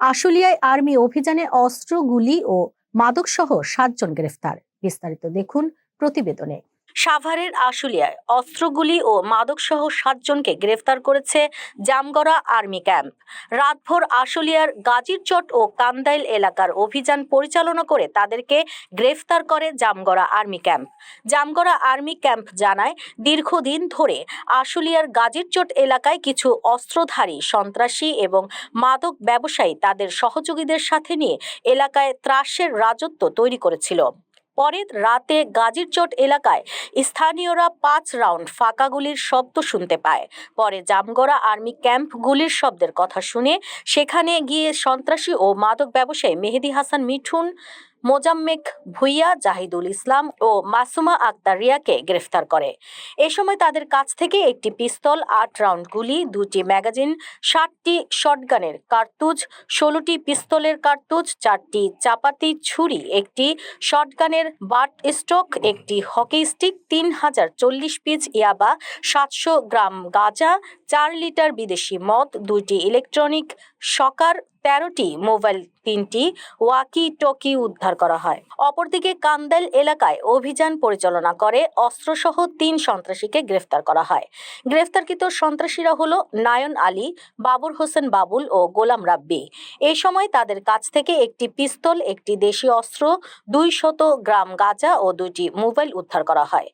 আশুলিয়ায় army অভিযানে অস্ত্র গুলি ও মাদকসহ সাতজন গ্রেফতার। বিস্তারিত দেখুন প্রতিবেদনে। সাভারের আশুলিয়ায় অস্ত্রগুলি ও মাদকসহ সাতজনকে গ্রেফতার করেছে জামগড়া আর্মি ক্যাম্প। রাতভর আশুলিয়ার গাজীরচট ও কান্দাইল এলাকার অভিযান পরিচালনা করে তাদেরকে গ্রেফতার করে Jamgara army camp. Jamgara army camp জানায়, দীর্ঘদিন ধরে আশুলিয়ার গাজীরচট এলাকায় কিছু অস্ত্রধারী, সন্ত্রাসী এবং মাদক ব্যবসায়ী তাদের সহযোগীদের সাথে নিয়ে এলাকায় ত্রাসের রাজত্ব তৈরি করেছিল। পরে রাতে গাজীরচট এলাকায় স্থানীয়রা পাঁচ রাউন্ড ফাঁকা গুলির শব্দ শুনতে পায়। পরে জামগড়া আর্মি ক্যাম্প গুলির শব্দের কথা শুনে সেখানে গিয়ে সন্ত্রাসী ও মাদক ব্যবসায়ী মেহেদি হাসান মিঠুন মোজাম্মেক ভুইয়া, জাহিদুল ইসলাম ও মাসুমা আক্তার রিয়াকে গ্রেফতার করে। এ সময় তাদের কাছ থেকে একটি পিস্তল, আট রাউন্ড গুলি, দুটি ম্যাগাজিন ষাটটি শটগানের কার্তুজ, ষোলোটি পিস্তলের কার্তুজ, চারটি চাপাতি ছুরি, একটি শটগানের বাট স্টক একটি হকি স্টিক, তিন হাজার চল্লিশ পিচ ইয়াবা, সাতশো গ্রাম গাঁজা, চার লিটার বিদেশি মদ, দুইটি ইলেকট্রনিক শকার তেরোটি মোবাইল তিনটি ওয়াকি টকি উদ্ধার করা হয়। অপরদিকে কান্দাইল এলাকায় অভিযান পরিচালনা করে, অস্ত্রসহ তিন সন্ত্রাসীকে গ্রেফতার করা হয়। গ্রেফতারকৃত সন্ত্রাসীরা হলো নায়ন আলী বাবুর হোসেন বাবুল ও গোলাম রাব্বি। এই সময় তাদের কাছ থেকে একটি পিস্তল, একটি দেশি অস্ত্র দুই শত গ্রাম গাঁজা ও দুটি মোবাইল উদ্ধার করা হয়।